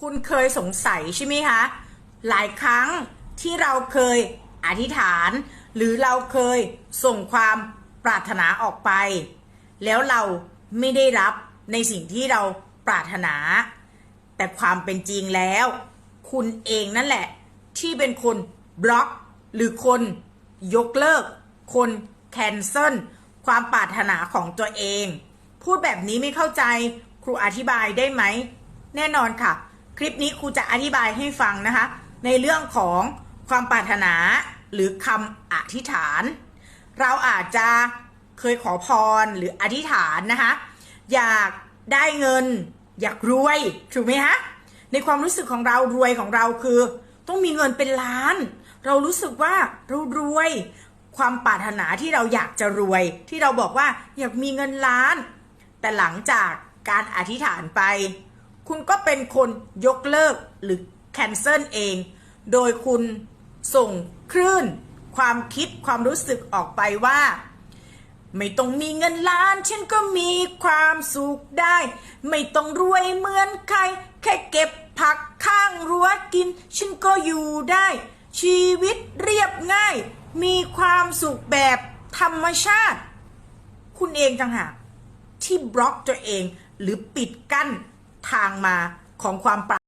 คุณเคยสงสัยใช่ไหมคะ หลายครั้งที่เราเคยอธิษฐาน หรือเราเคยส่งความปรารถนาออกไป แล้วเราไม่ได้รับในสิ่งที่เราปรารถนา แต่ความเป็นจริงแล้ว คุณเองนั่นแหละ ที่เป็นคนบล็อก หรือคนยกเลิก คนแคนเซิลความปรารถนาของตัวเอง พูดแบบนี้ไม่เข้าใจครูอธิบายได้ไหม แน่นอนค่ะ คลิปนี้ครูจะอธิบายให้ฟังนะคะ ในเรื่องของความปรารถนาหรือคำอธิษฐาน เราอาจจะเคยขอพรหรืออธิษฐานนะคะ อยากได้เงิน อยากรวยถูกไหมฮะในความรู้สึกของเรารวยของเราคือ ต้องมีเงินเป็นล้าน เรารู้สึกว่าเรารวยความปรารถนาที่เราอยากจะรวย ที่เราบอกว่าอยากมีเงินล้าน แต่หลังจากการอธิษฐานไป คุณก็เป็นคนยกเลิกหรือแคนเซิลเอง โดยคุณส่งคลื่น ความคิดความรู้สึกออกไปว่า ไม่ต้องมีเงินล้าน ฉันก็มีความสุขได้ ไม่ต้องรวยเหมือนใคร แค่เก็บผักข้างรั้วกิน ฉันก็อยู่ได้ ชีวิตเรียบง่าย มีความสุขแบบธรรมชาติ คุณเองจังหากที่บล็อกตัวเองหรือปิดกั้น ทางมาของความปรา